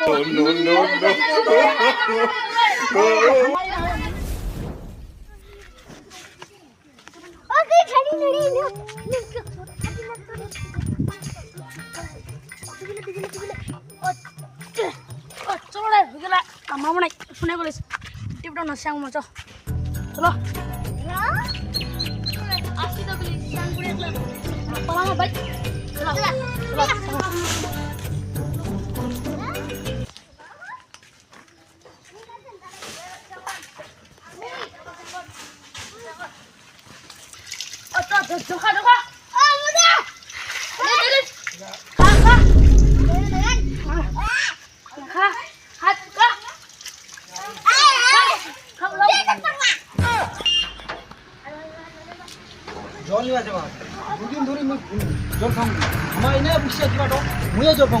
no, no, no, no. आमा बनाइ सुनेको रहेछ टिप्टा नस्याङमा छ ल भाइ ওকে ছাড়ি নড়ি চলো রে হয়ে গেলা আমার মনে হয় শুনে গেলিস টিপটা না শ্যাম মাছ চলো আসি তো গেলি শ্যাম করে পালামা ভাই চলো চলো আচ্ছা ঢোকা ঢোকা খা খা খা হাত খা খা জল নিয়ে আছে বাবা দুদিন ধরে মুই জল খাও আমার এনে বুঝছে কিবা তো মুয়ে জল খাও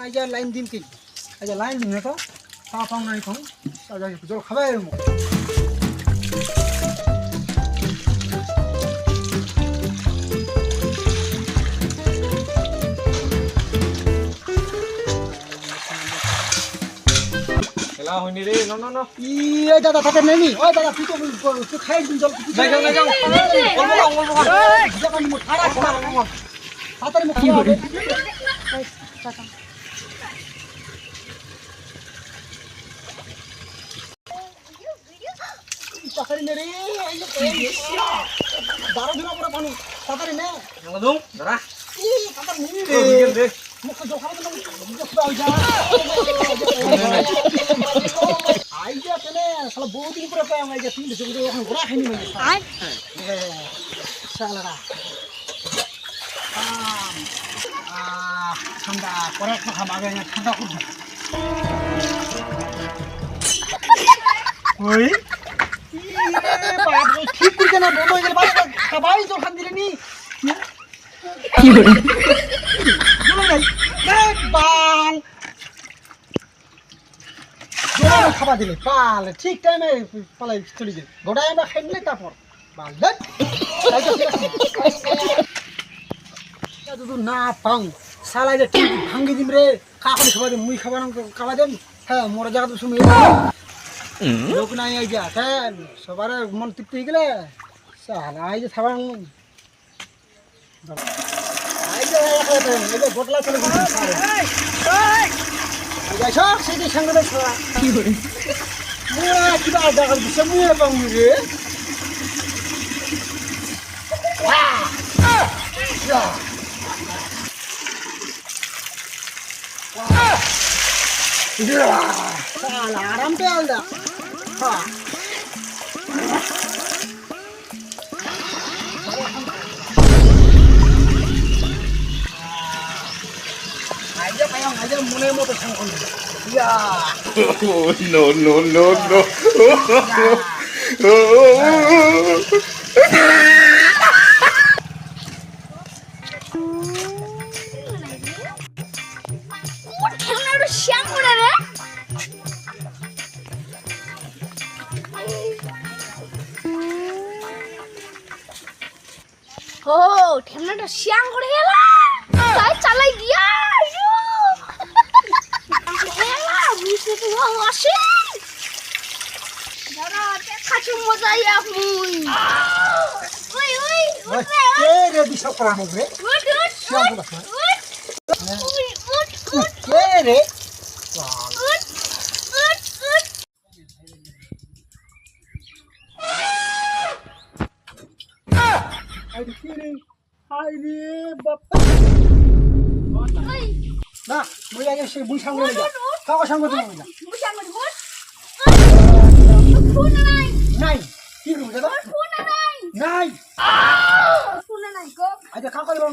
শালা আই যা লাইন দিন কে আই যা লাইন দিন না তো তা পাও না এখন জল খাবে মুখ খেলা হয়নি রে ন ন ন ইয়ে দাদা তাতে নেনি ওই দাদা তুই তো তুই খাই দিন জল তুই যাই যাও, যাও। অল্প খাও, অল্প খাও। যখন মুখ খাড়া খাড়া তাড়াতাড়ি মুখ খাওয়া হবে তাড়াতাড়ি নে রে এই যে বারো দিন পরে পানি তাড়াতাড়ি নে খেলা দম দাঁড়া ই, তাড়াতাড়ি নে এ, বিকেল রে রে মুখ জল খাবে না মুখ পাও যা আই যা তেনে শালা বহুদিন পরে পাই আমার যা তিন দেশে ওখানে ঘোরা খাইনি মানে আয় শালারা আম, আহ, ঠান্ডা পরে একটা খাম আগে না ঠান্ডা খুব ওই ঠিক কি খাবার দিলে বাল ঠিক টাইমে পালাই চলে আমরা তারপর না পাং সালাই যে ভাঙ্গি দিম রে কাকলি খাবার দিম মুই খাবার খাবার দিম হ্যাঁ মোর জায়গা তো শুনে লোক নাই আই যা হ্যাঁ সবার মন তৃপ্তি হয়ে গেলে? যে যে এই যে গোটলা চলে গেছে সেটি সঙ্গে কি করে? কিবা చాలా ఆరాం పేల్దా Oh, no, no, no, no. Oh, oh, oh, oh. ও ঠেংনাটা শ্যাম করে গেল তাই চালাই দিয়া আইয়ো। না মুই আগে সে বুই সঙ্গে নিয়ে যা কাকা সঙ্গে তুমি নিয়ে যা বুই সঙ্গে খুন নাই নাই কি করব দাদা খুন নাই নাই খুন নাই কো আচ্ছা কাকা রং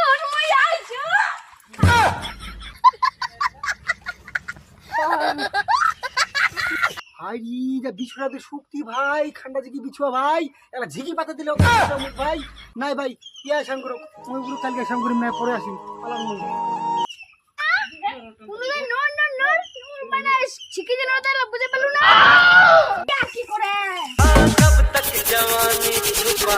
এটা বিছুরা দিয়ে শুক্তি ভাই খান্ডা ঝিকি বিছুয়া ভাই। একটা ঝিকি পাতা দিলে ভাই। নাই ভাই ইয়া সাং করো। তুমি গুলো কালকে সাং করি না পরে আসি। পালাম जवानी छुपा